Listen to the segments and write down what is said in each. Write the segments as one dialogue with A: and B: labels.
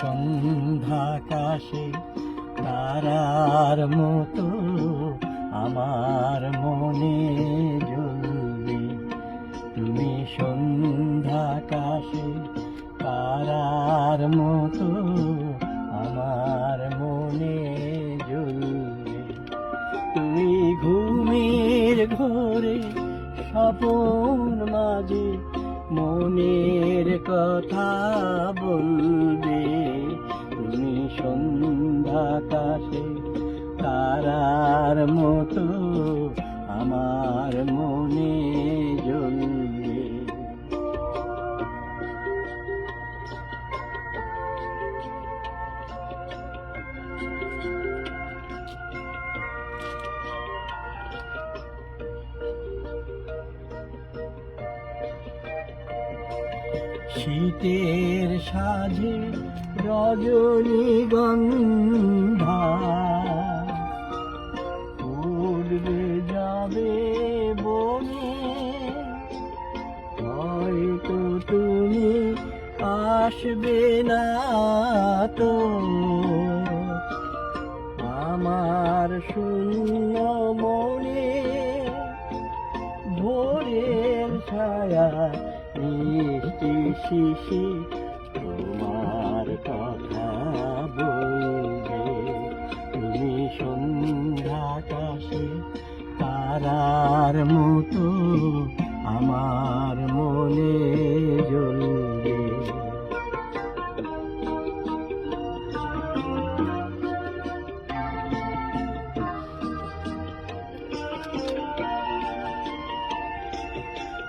A: সন্ধ্যাকাশে তারার মতো আমার মনে জ্বলবে। তুমি সন্ধ্যাকাশে তারার মতো আমার মনে জ্বলবে। তুমি ঘুমের ঘরে স্বপন মাঝে মনের কথা বলবে। সন্ধ্যাকাশে তারার মতো আমার মনে শীতের সাজে রজনীগন্ধা। উড়বে যাবে বনে, হয়তো তুমি আসবে না তো। আমার শূন্য মনে ভোরের ছায়া মিষ্টি শিশি তোমার কথা বলবে। তুমি সন্ধ্যাকাশে তারার মতো আমার মনে জ্বলবে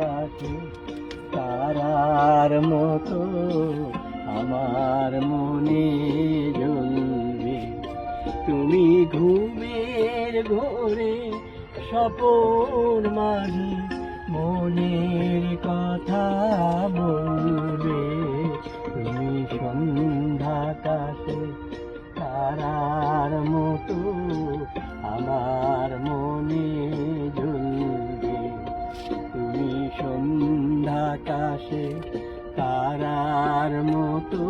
A: কাছে তারার মতো আমার মনে জ্বলবে। তুমি ঘুমের ঘোরে স্বপন মাঝে মনের কথা বলবে। তুমি সন্ধ্যা সন্ধ্যাকাশে তারার মতো আমার মনে সন্ধ্যাকাশে তারার মতো